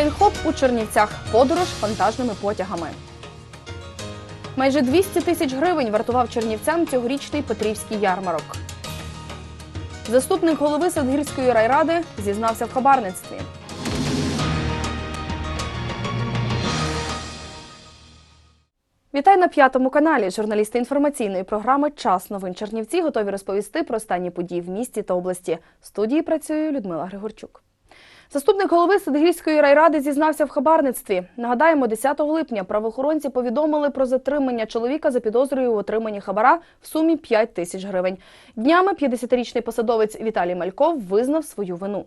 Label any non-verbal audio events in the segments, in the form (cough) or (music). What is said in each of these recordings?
Трейнхоп у Чернівцях. Подорож вантажними потягами. Майже 200 тисяч гривень вартував чернівцям цьогорічний Петрівський ярмарок. Заступник голови Садгірської райради зізнався в хабарництві. Вітаю на п'ятому каналі. Журналісти інформаційної програми Час новин Чернівці готові розповісти про останні події в місті та області. В студії працює Людмила Григорчук. Заступник голови Садгірської райради зізнався в хабарництві. Нагадаємо, 10 липня правоохоронці повідомили про затримання чоловіка за підозрою у отриманні хабара в сумі 5 тисяч гривень. Днями 50-річний посадовець Віталій Мальков визнав свою вину.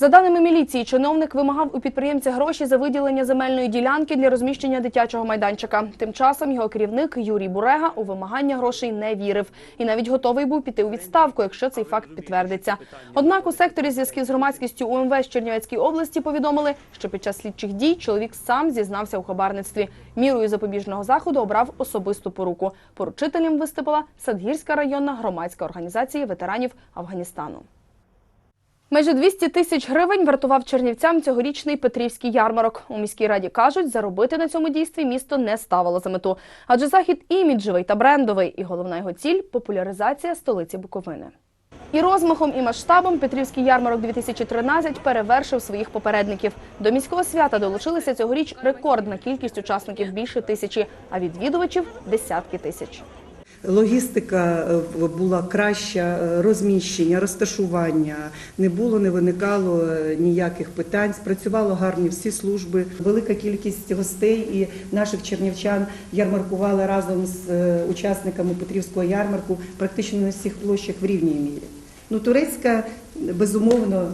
За даними міліції, чиновник вимагав у підприємця гроші за виділення земельної ділянки для розміщення дитячого майданчика. Тим часом його керівник Юрій Бурега у вимагання грошей не вірив і навіть готовий був піти у відставку, якщо цей факт підтвердиться. Однак у секторі зв'язків з громадськістю УМВС Чернівецькій області повідомили, що під час слідчих дій чоловік сам зізнався у хабарництві. Мірою запобіжного заходу обрав особисту поруку. Поручителем виступила Садгірська районна громадська організація ветеранів Афганістану. Майже 200 тисяч гривень вартував чернівцям цьогорічний Петрівський ярмарок. У міській раді кажуть, заробити на цьому дійстві місто не ставило за мету, адже захід іміджевий та брендовий, і головна його ціль популяризація столиці Буковини. І розмахом, і масштабом Петрівський ярмарок 2013 перевершив своїх попередників. До міського свята долучилися цьогоріч рекордна кількість учасників більше тисячі, а відвідувачів десятки тисяч. Логістика е, була краща, е, розміщення, розташування. Не було, не виникало е, ніяких питань. Спрацювало гарні всі служби. Велика кількість гостей і наших чернівчан ярмаркували разом з учасниками Петрівського ярмарку практично на всіх площах в рівній мірі. Ну, турецька безумовно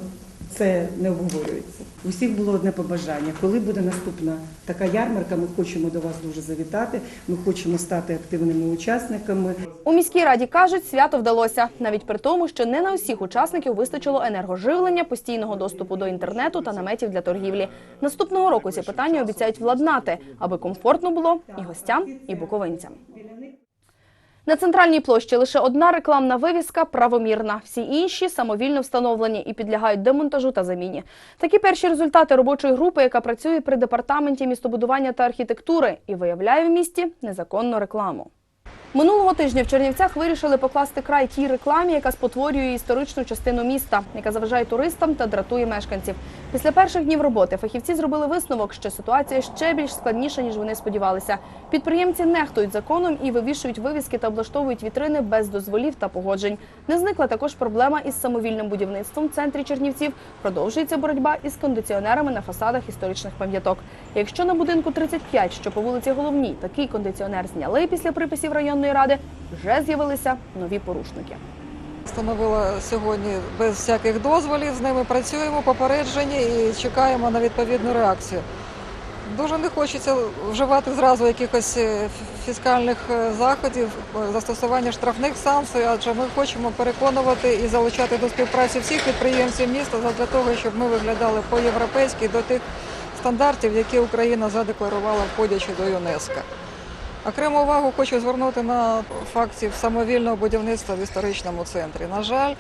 це не обговорюється. У всіх було одне побажання. Коли буде наступна така ярмарка, ми хочемо до вас дуже завітати. Ми хочемо стати активними учасниками. У міській раді кажуть, свято вдалося навіть при тому, що не на усіх учасників вистачило енергоживлення, постійного доступу до інтернету та наметів для торгівлі. Наступного року ці питання обіцяють владнати, аби комфортно було і гостям, і буковинцям. На центральній площі лише одна рекламна вивіска правомірна. Всі інші самовільно встановлені і підлягають демонтажу та заміні. Такі перші результати робочої групи, яка працює при департаменті містобудування та архітектури і виявляє в місті незаконну рекламу. Минулого тижня в Чернівцях вирішили покласти край тій рекламі, яка спотворює історичну частину міста, яка заважає туристам та дратує мешканців. Після перших днів роботи фахівці зробили висновок, що ситуація ще більш складніша ніж вони сподівалися. Підприємці нехтують законом і вивішують вивіски та облаштовують вітрини без дозволів та погоджень. Не зникла також проблема із самовільним будівництвом в центрі Чернівців. Продовжується боротьба із кондиціонерами на фасадах історичних пам'яток. Якщо на будинку 35, що по вулиці Головній, такий кондиціонер зняли після приписів районної ради, вже з'явилися нові порушники. Встановила сьогодні без всяких дозволів, з ними працюємо, попереджені і чекаємо на відповідну реакцію. Дуже не хочеться вживати зразу якихось е, фіскальних е, заходів, е, застосування штрафних санкцій, адже ми хочемо переконувати і залучати до співпраці всіх підприємців міста для того, щоб ми виглядали по-європейськи до тих стандартів, які Україна задекларувала входячи до ЮНЕСКО. Окрему увагу хочу звернути на фактів самовільного будівництва в історичному центрі. На жаль,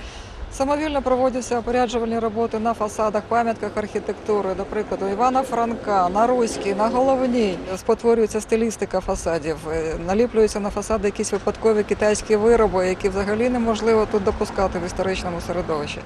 самовільно проводяться опоряджувальні роботи на фасадах, пам'ятках архітектури, до прикладу, Івана Франка, на Руській, на Головній. Спотворюється стилістика фасадів, е, наліплюються на фасади якісь випадкові китайські вироби, які взагалі неможливо тут допускати в історичному середовищі.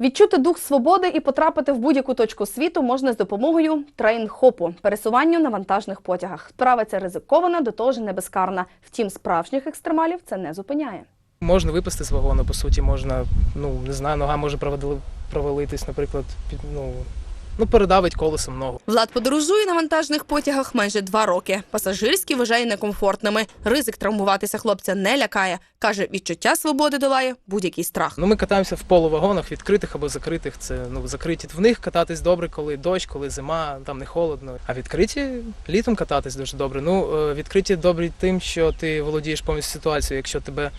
Відчути дух свободи і потрапити в будь-яку точку світу можна з допомогою трейн-хопу – пересування на вантажних потягах. Справа ця ризикована, до того ж не безкарна. Втім, справжніх екстремалів це не зупиняє. Можна випасти з вагону, по суті, можна, ну не знаю, нога може провали- провалитись, наприклад, під ну, ну передавить колесом ногу. Влад подорожує на вантажних потягах майже два роки. Пасажирські вважає некомфортними. Ризик травмуватися хлопця не лякає. Каже, відчуття свободи долає будь-який страх. Ну, ми катаємося в полувагонах, відкритих або закритих. Це ну закриті в них кататись добре, коли дощ, коли зима, там не холодно. А відкриті літом кататись дуже добре. Ну е, відкриті добрі тим, що ти володієш повністю ситуацією. Якщо тебе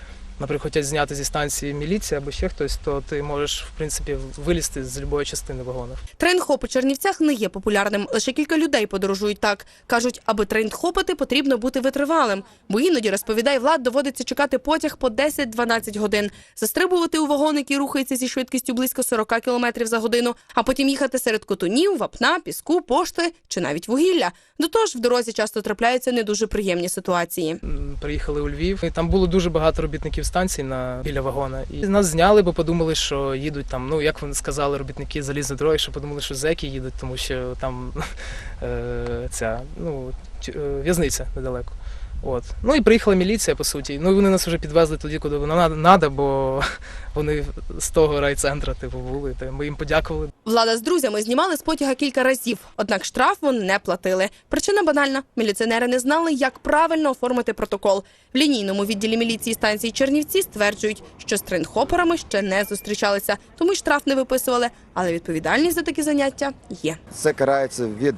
наприклад, хочуть зняти зі станції міліція або ще хтось, то ти можеш в принципі вилізти з будь-якої частини вагону. Трейнхоп у Чернівцях не є популярним. Лише кілька людей подорожують так. Кажуть, аби трейнхопити, потрібно бути витривалим. Бо іноді, розповідає Влад, доводиться чекати потяг по 10-12 годин, застрибувати у вагон, який рухається зі швидкістю близько 40 км за годину, а потім їхати серед котунів, вапна, піску, пошти чи навіть вугілля. До того ж, в дорозі часто трапляються не дуже приємні ситуації. Приїхали у Львів, і там було дуже багато робітників станції на біля вагона. І нас зняли, бо подумали, що їдуть там. Ну як вони сказали, робітники залізної дороги, що подумали, що зеки їдуть, тому що там (laughs) е, ця ну е, в'язниця недалеко. От. Ну і приїхала міліція, по суті. Ну і вони нас вже підвезли туди, куди воно треба, бо (laughs) вони з того райцентра типу були. Та ми їм подякували. Влада з друзями знімали з потяга кілька разів, однак штраф вони не платили. Причина банальна: міліціонери не знали, як правильно оформити протокол. В лінійному відділі міліції станції Чернівці стверджують, що з трейнхоперами ще не зустрічалися, тому й штраф не виписували. Але відповідальність за такі заняття є. Це карається від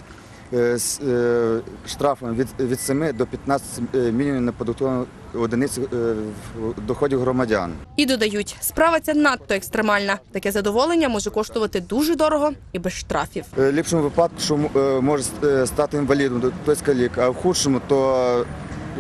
е, с- е, штрафом від, від 7 до 15 мільйонів на одиниць е, в- доходів громадян. І додають, справа ця надто екстремальна. Таке задоволення може коштувати дуже дорого і без штрафів. Е, В ліпшому випадку, що е, може е, стати інвалідом, до калік, а в худшому то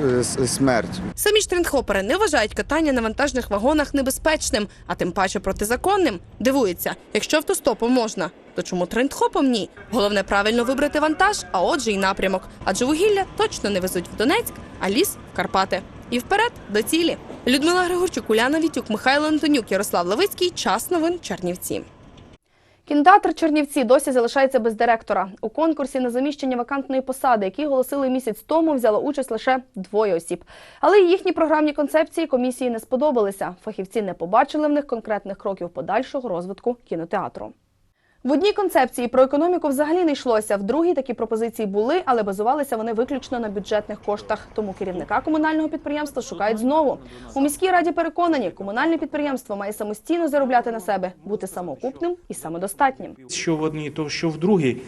е, смерть. Самі ж трендхопери не вважають катання на вантажних вагонах небезпечним, а тим паче протизаконним. Дивуються, якщо автостопом можна, то чому трендхопом ні? Головне правильно вибрати вантаж, а отже й напрямок. Адже вугілля точно не везуть в Донецьк, а ліс в Карпати. І вперед до цілі. Людмила Григорчук, Уляна Вітюк, Михайло Антонюк, Ярослав Левицький. Час новин Чернівці. Кінотеатр Чернівці досі залишається без директора. У конкурсі на заміщення вакантної посади, який голосили місяць тому, взяло участь лише двоє осіб. Але їхні програмні концепції комісії не сподобалися. Фахівці не побачили в них конкретних кроків подальшого розвитку кінотеатру. В одній концепції про економіку взагалі не йшлося. В другій такі пропозиції були, але базувалися вони виключно на бюджетних коштах. Тому керівника комунального підприємства шукають знову. У міській раді переконані, комунальне підприємство має самостійно заробляти на себе, бути самоокупним і самодостатнім. Що в одній, то що в другій.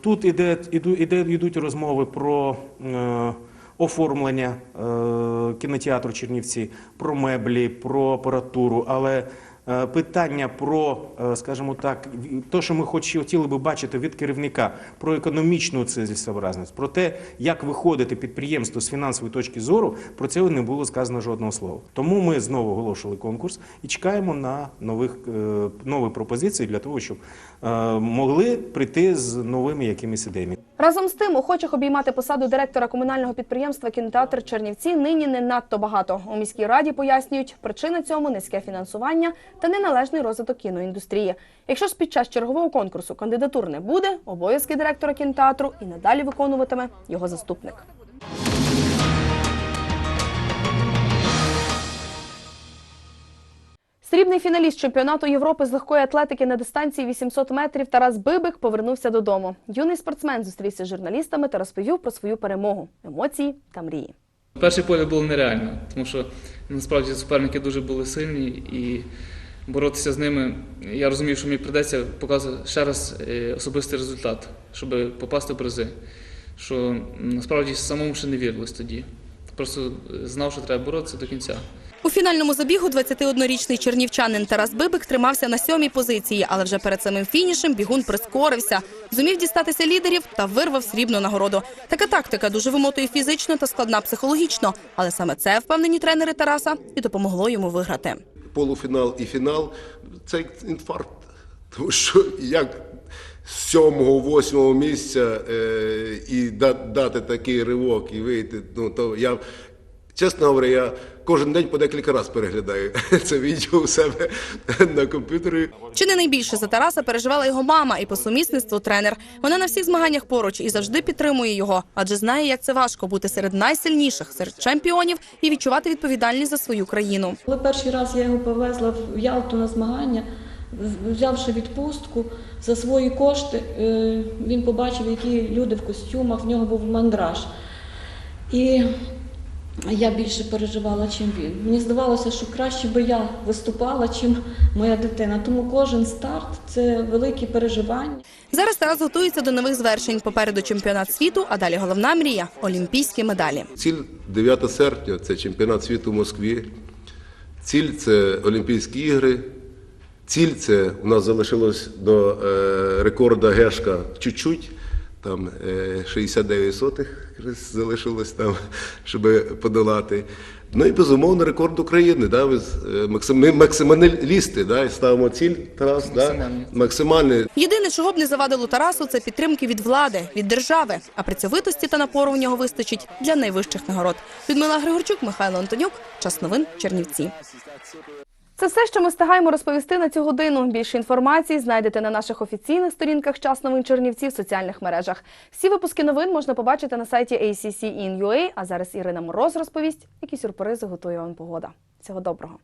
Тут іде, іде, йдуть розмови про е, оформлення е, кінотеатру Чернівці, про меблі, про апаратуру, але питання про, е, скажімо так, те, що ми хоч- хотіли би бачити від керівника, про економічну цілесообразність, про те, як виходити підприємство з фінансової точки зору, про це не було сказано жодного слова. Тому ми знову оголошували конкурс і чекаємо на нових е, нові пропозиції для того, щоб е, могли прийти з новими якимись ідеями. Разом з тим, охочих обіймати посаду директора комунального підприємства кінотеатр Чернівці нині не надто багато. У міській раді пояснюють, причина цьому низьке фінансування та неналежний розвиток кіноіндустрії. Якщо ж під час чергового конкурсу кандидатур не буде, обов'язки директора кінотеатру і надалі виконуватиме його заступник. Срібний фіналіст чемпіонату Європи з легкої атлетики на дистанції 800 метрів Тарас Бибик повернувся додому. Юний спортсмен зустрівся з журналістами та розповів про свою перемогу, емоції та мрії. Перше поле було нереально, тому що насправді суперники дуже були сильні і боротися з ними. Я розумів, що мені прийдеться показувати ще раз е, особистий результат, щоб попасти в призи. Що насправді самому ще не вірилось тоді. Просто е, знав, що треба боротися до кінця. У фінальному забігу 21-річний чернівчанин Тарас Бибик тримався на сьомій позиції, але вже перед самим фінішем бігун прискорився, зумів дістатися лідерів та вирвав срібну нагороду. Така тактика дуже вимотує фізично та складна психологічно, але саме це впевнені тренери Тараса і допомогло йому виграти. полуфінал і фінал це інфаркт. Тому що як з сьомого, восьмого місця е, і дати такий ривок і вийти, ну то я, чесно говоря, я кожен день по декілька разів переглядаю (laughs) це відео у себе на комп'ютері. Чи не найбільше за Тараса переживала його мама і по сумісництву тренер. Вона на всіх змаганнях поруч і завжди підтримує його, адже знає, як це важко бути серед найсильніших, серед чемпіонів і відчувати відповідальність за свою країну. Коли перший раз я його повезла в Ялту на змагання, взявши відпустку за свої кошти, е, він побачив, які люди в костюмах, в нього був мандраж. І я більше переживала, чим він. Мені здавалося, що краще би я виступала, чим моя дитина. Тому кожен старт це великі переживання. Зараз Тарас готується до нових звершень. Попереду чемпіонат світу, а далі головна мрія олімпійські медалі. Ціль 9 серпня це чемпіонат світу в Москві. Ціль це Олімпійські ігри. Ціль це у нас залишилось до е, рекорда Гешка чуть-чуть, там е, 69 сотих залишилось там, (laughs) щоб подолати. Ну і безумовно рекорд України. Да, з- е, ми максималісти, да, і ставимо ціль Тарас, да, максимальний. Єдине, чого б не завадило Тарасу, це підтримки від влади, від держави. А працьовитості та напору в нього вистачить для найвищих нагород. Людмила Григорчук, Михайло Антонюк. Час новин Чернівці. Це все, що ми встигаємо розповісти на цю годину. Більше інформації знайдете на наших офіційних сторінках час новин Чернівці в соціальних мережах. Всі випуски новин можна побачити на сайті ACC.in.ua, А зараз Ірина Мороз розповість, які сюрпризи готує вам погода. Всього доброго.